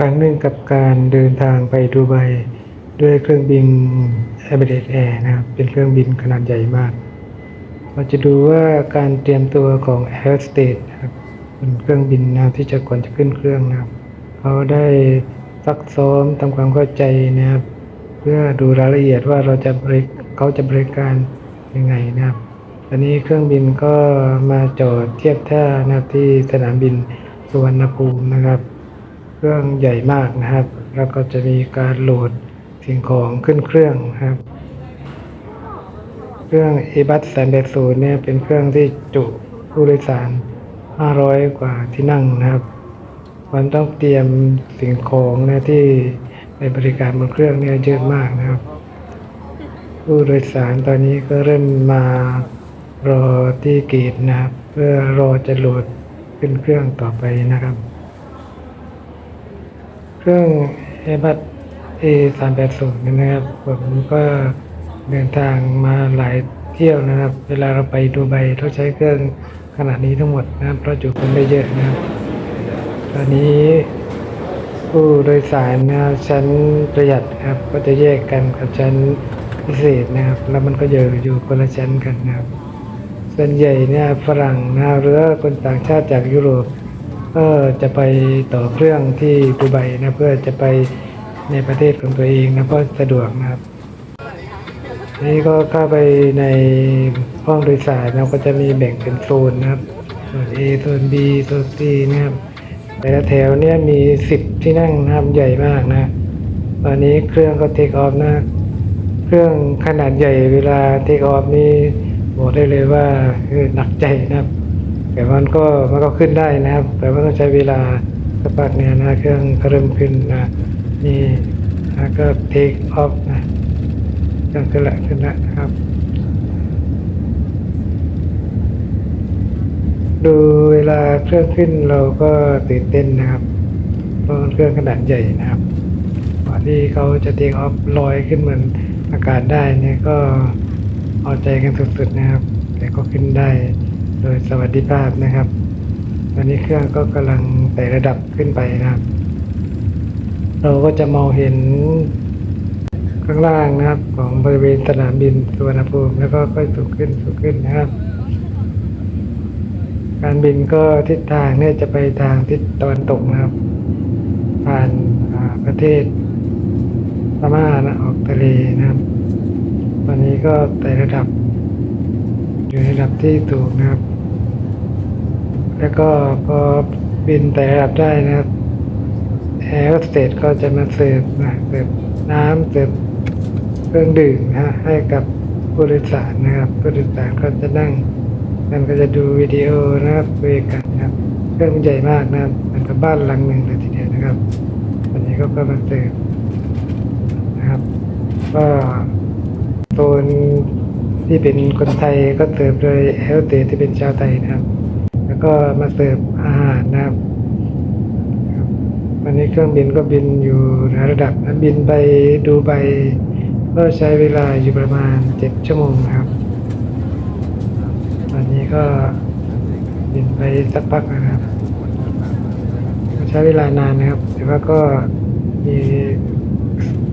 ครั้งหนึ่งกับการเดินทางไปดูไบด้วยเครื่องบิน e m i r a t e s Air นะครับ เป็นเครื่องบินขนาดใหญ่มาก เราจะดูว่าการเตรียมตัวของ Air h o s t e นะครับบนเครื่องบินนะที่จะก่อนจะขึ้นเครื่องนะครับ เขาได้ซักซ้อมทำความเข้าใจนะครับ เพื่อดูรายละเอียดว่าเราจะบริเขาจะบริการยังไงนะครับตอนนี้เครื่องบินก็มาจอดเทียบท่านะครับที่สนามบินสุวรรณภูมินะครับ เครื่องใหญ่มากนะครับ แล้วก็จะมีการโหลดสิ่งของขึ้นเครื่องนะครับ เครื่อง a b u s 380เนี่ยเป็นเครื่องที่จุผู้โดยสาร 500 กว่าที่นั่งนะครับมันต้องเตรียมสิ่งของนะที่ในบริการบนเครื่องเนี่ยเยอะมากนะครับ ผู้โดยสารตอนนี้ก็เริ่มมารอที่เกตนะครับ เพื่อรอจะโหลดขึ้นเครื่องต่อไปนะครับ เครื่อง Airbus A 3 8 0นย์นะครับ ผมก็เดินทางมาหลายเที่ยวนะครับ เวลาเราไปดูไบต้องใช้เครื่องขนาดนี้ทั้งหมดนะครับ เพราะจุคนได้เยอะนะครับ ตอนนี้ผู้โดยสารนะครับชั้นประหยัดครับ ก็จะแยกกันกับชั้นพิเศษนะครับ แล้วมันก็อยู่อยู่คนละชั้นกันนะครับ ส่วนใหญ่เนี่ยฝรั่งนะหรือคนต่างชาติจากยุโรป ก็จะไปต่อเครื่องที่ดูไบนะเพื่อจะไปในประเทศของตัวเองนะเพราะสะดวกนะครับ นี่ก็เข้าไปในห้องโดยสารนะก็จะมีแบ่งเป็นโซนนะครับโซน A โซน B โซน C นะครับแต่ละแถวเนี่ยมีสิบที่นั่งนะครับใหญ่มากนะตอนนี้เครื่องก็เทคออฟนะเครื่องขนาดใหญ่เวลาเทคออฟนี่บอกได้เลยว่าคือหนักใจนะครับ แต่มันก็มันก็ขึ้นได้นะครับ แต่ว่าต้องใช้เวลาสักพักเนี่ยนะเครื่องก็เริ่มขึ้นนะนี่นะก็เทคออฟนะเครื่องขึ้นละขึ้นละนะครับดูเวลาเครื่องขึ้นเราก็ตื่นเต้นนะครับเพราะเครื่องขนาดใหญ่นะครับก่อนที่เขาจะเทคออฟลอยขึ้นเหมือนอากาศได้เนี่ยก็เอาใจกันสุดๆนะครับ แต่ก็ขึ้นได้ โดยสวัสดิภาพนะครับ ตอนนี้เครื่องก็กำลังไต่ระดับขึ้นไปนะครับ เราก็จะมองเห็นข้างล่างนะครับ ของบริเวณสนามบินสุวรรณภูมิแล้วก็ค่อยสูงขึ้นสูงขึ้นนะครับ การบินก็ทิศทางเนี่ยจะไปทางทิศตะวันตกนะครับ ผ่านาประเทศพม่านะออกทะเลนะครับ ตอนนี้ก็ไต่ระดับ ระดับที่สูงนะครับ แล้วก็พอบินไต่ระดับได้นะครับแอร์โฮสเตสก็จะมาเสิร์ฟนะเสิร์ฟน้ำเสิร์ฟเครื่องดื่มนะฮะให้กับผู้โดยสารนะครับผู้โดยสารก็จะนั่งมันก็จะดูวิดีโอนะครับคุยกันนะครับเครื่องใหญ่มากนะครับเหมือนกับบ้านหลังหนึ่งเลยทีเดียวนะครับวันนี้ก็ก็มาเสิร์ฟนะครับ ก็โซน ที่เป็นคนไทยก็เสิร์ฟโดยเอลเตที่เป็นชาวไทยนะครับ แล้วก็มาเสิร์ฟอาหารนะครับวันนี้เครื่องบินก็บินอยู่ระดับนะบินไปดูใบก็ใช้เวลาอยู่ประมาณเจ็ดชั่วโมงนะครับ ตอนนี้ก็บินไปสักพักนะครับ ใช้เวลานานนะครับ แต่ว่าก็มี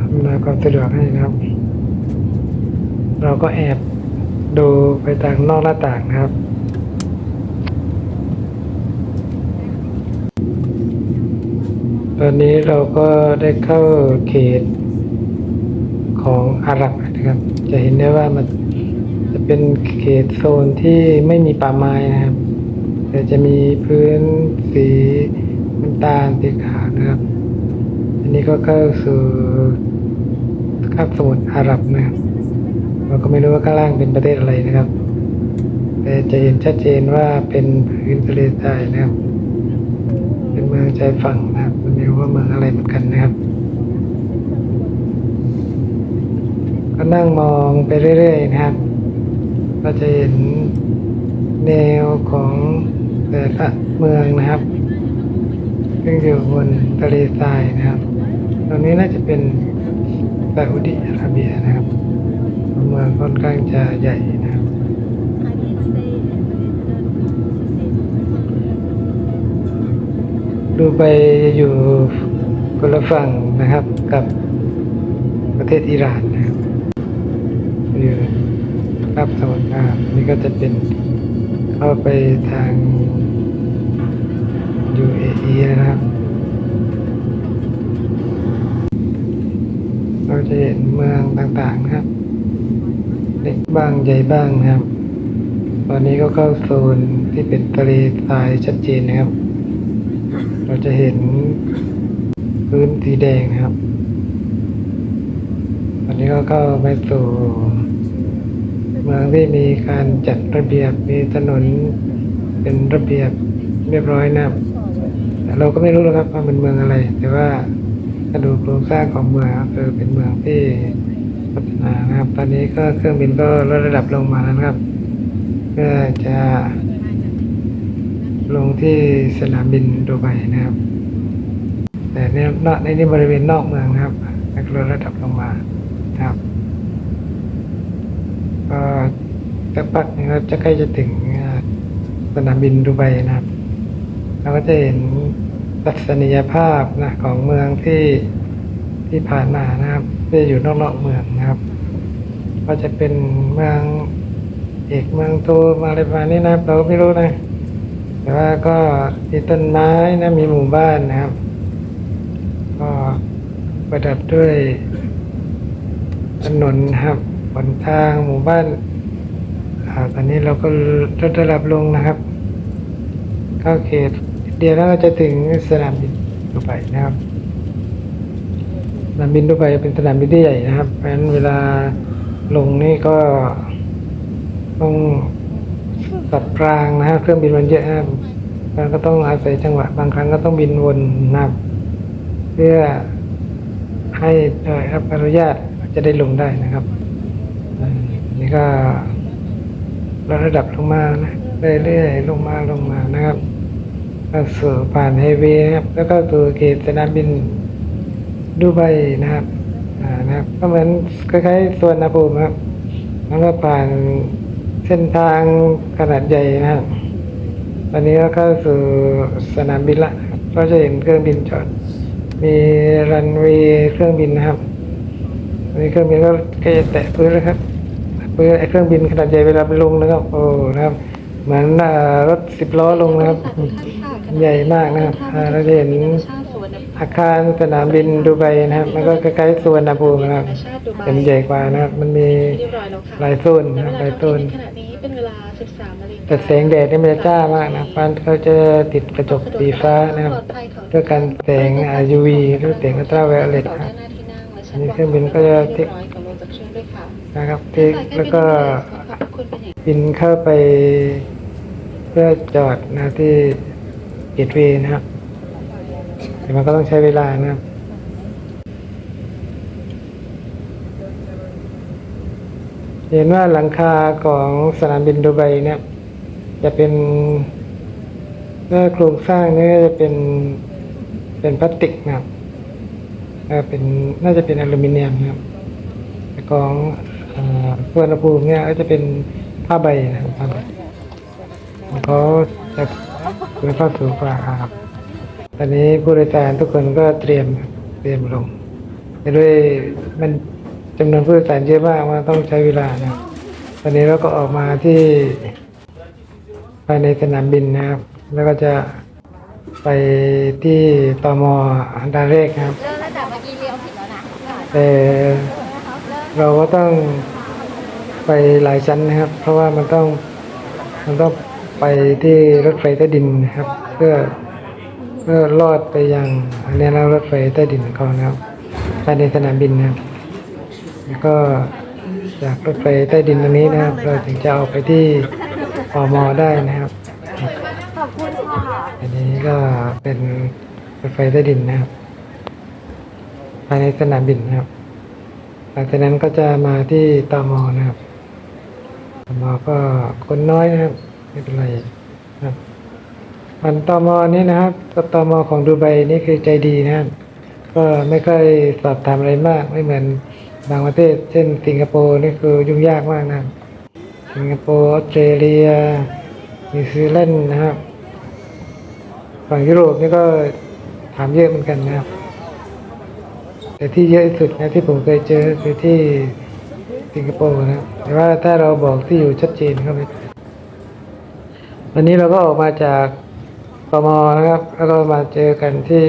อำนวยความสะดวกให้นะครับ เราก็แอบ ดูไปทางนอกหน้าต่างนะครับ ตอนนี้เราก็ได้เข้าเขตของอาหรับนะครับ จะเห็นได้ว่ามันจะเป็นเขตโซนที่ไม่มีป่าไม้นะครับ แต่จะมีพื้นสีน้ำตาลสีขาวนะครับ อันนี้ก็เข้าสู่คาบสมุทรอาหรับนะครับ เราก็ไม่รู้ว่าข้างล่างเป็นประเทศอะไรนะครับ แต่จะเห็นชัดเจนว่าเป็นพื้นทะเลทรายนะครับ เป็นเมืองชายฝั่งนะครับไม่รู้ว่าเมืองอะไรเหมือนกันนะครับ ก็นั่งมองไปเรื่อยๆนะครับ ก็จะเห็นแนวของแต่ละเมืองนะครับ ซึ่งอยู่บนทะเลทรายนะครับ ตรงนี้น่าจะเป็นซาอุดิอาระเบียนะครับ มืองค่อนข้างจะใหญ่นะครับดูไปอยู่คนละฝั่งนะครับกับประเทศอิหร่านนะครับอยู่รับสมุทรกลานี่ก็จะเป็นเข้าไปทาง UAE นะครับ เราจะเห็นเมืองต่างๆนะครับ เล็กบ้างใหญ่บ้างนะครับตอนนี้ก็เข้าโซนที่เป็นทะเลทรายชัดเจนนะครับ เราจะเห็นพื้นสีแดงนะครับ ตอนนี้ก็เข้าไปสู่เมืองที่มีการจัดระเบียบมีถนนเป็นระเบียบเรียบร้อยนะครับแต่เราก็ไม่รู้หรอกครับว่าเป็นเมืองอะไร แต่ว่าถ้าดูโครงสร้างของเมืองก็คือเป็นเมืองที่ พัฒนานะครับ ตอนนี้ก็เครื่องบินก็ลดระดับลงมาแล้วนครับ เพื่อจะลงที่สนามบินดูไบนะครับ แต่ในนอกในนี้บริเวณนอกเมืองนะครับแล้วก็ลดระดับลงมาครับก็สักพักนึงเราจะใกล้จะถึงสนามบินดูไบนะครับ เราก็จะเห็นทัศนียภาพนะของเมืองที่ที่ผ่านมานะครับ ที่อยู่นอกเมืองนะครับ ก็จะเป็นเมืองเอกเมืองโตมาอะไรประมาณนี้นะครับ เราก็ไม่รู้นะ แต่ว่าก็มีต้นไม้นะมีหมู่บ้านนะครับ ก็ประดับด้วยถนนครับบนทางหมู่บ้านอตอนนี้เราก็ลดระดับลงนะครับ เข้าเขตเดียวแล้วก็จะถึงสนามบินดูไบนะครับ สนามบินดูไบเป็นสนามบินที่ใหญ่นะครับ เพราะฉะนั้นเวลาลงนี่ก็ต้องสับรางนะครับเครื่องบินมันเยอะครับมันก็ต้องอาศัยจังหวะ บางครั้งก็ต้องบินวนนะครับ เพื่อให้เอ่อรับอนุญาตจะได้ลงได้นะครับนี่ก็ลดระดับลงมานะเรื่อยๆลงมาลงมานะครับก็สู่ผ่านไฮเวย์นะครับแล้วก็สู่เขตสนามบิน ดูไบนะครับอ่านะครับ ก็เหมือนคล้ายๆสวนนาภูมิครับแล้วก็ผ่านเส้นทางขนาดใหญ่นะครับตอนนี้ก็เข้าสู่สนามบินละครับก็จะเห็นเครื่องบินจอด มีรันเวย์เครื่องบินนะครับอันนี้เครื่องบินก็ใกล้จะแตะพื้นแล้วครับพื้นไอ้เครื่องบินขนาดใหญ่เวลาไปลงนะครับ โอ้นะครับ เหมือนอ่ารถสิบล้อลงนะครับ ใหญ่มากนะครับอ่าเราจะเห็น อาคารสนามบินดูไบนะครับ มันก็คล้ายๆสวนนาภูมินะครับเป็นใหญ่กว่านะครับ มันมีเรียบร้อยแล้วค่ะหลายโซนนะครับหลายโซนขณะนี้เป็นเวลา13นาฬิกาแต่แสงแดดนี่มันจะจ้ามากนะฟันเขาจะติดกระจกสีฟ้านะครับเพื่อกันแสง UV หรือแสงอัลตราไวโอเลตต่อคด้ารับนหน้าที่นั่งและอัชั้นนนี้วางเครื่องบินก็จะเรีติยดบร้อยกับลงจากเครื่องด้วยค่ะนะครับที่แล้วก็ขอบคุณเป็นอย่างบินเข้าไป เพื่อจอดนะที่เกตเวย์นะครับแต่ มันก็ต้องใช้เวลานะครับเห็นว่าหลังคาของสนามบินดูไบเนี่ย จะเป็นเนื้อโครงสร้างนี่จะเป็นเป็นพลาสติกนะครับเอ่อเป็นน่าจะเป็นอลูมิเนียมนะครับของเอ่อสุวรรณภูมิเนี่ยก็จะเป็นผ้าใบนะครับผ้าใบเขาจะคุณภาพสูงกว่าครับ ตอนนี้ผู้โดยสารทุกคนก็เตรียมเตรียมลงแต่ด้วยมันจำนวนผู้โดยสารเยอะมากมันต้องใช้เวลานะครับตอนนี้เราก็ออกมาที่ภายในสนามบินนะครับ แล้วก็จะไปที่ตมดานแรกนะครับเริ่มตั้งแต่เมื่อกี้เลี้ยวผิดแล้วนะแต่เราก็ต้องไปหลายชั้นนะครับ เพราะว่ามันต้องมันต้องไปที่รถไฟใต้ดินนะครับ เพื่อ เพื่อลอดไปยังอันนี้เรารถไฟใต้ดินของเขานะครับภายในสนามบินนะครับแล้วก็จากรถไฟใต้ดินตรงนี้นะครับ เราถึงจะเอาไปที่อมได้นะครับขอบคุณค่ะอันนี้ก็เป็นรถไฟใต้ดินนะครับ ภายในสนามบินนะครับ หลังจากนั้นก็จะมาที่ตมนะครับตมก็คนน้อยนะครับ ไม่เป็นไรนะครับ เหมืนตอมนี่นะครับตอมของดูไบนี่คือใจดีนะก็ไม่ค่อยสอบถามอะไรมาก ไม่เหมือนบางประเทศ เช่น สิงคโปร์นี่คือยุ่งยากมากนะสิงคโปร์ออสเตรเลียนิวซีแลนด์นะครับฝั่งยุโรปนี่ก็ถามเยอะเหมือนกันนะครับ แต่ที่เยอะที่สุดนะที่ผมเคยเจอคือที่สิงคโปร์นะแต่ว่าถ้าเราบอกที่อยู่ชัดเจนเข้าไปวันนี้เราก็ออกมาจาก กมนะครับแล้วก็มาเจอกันที่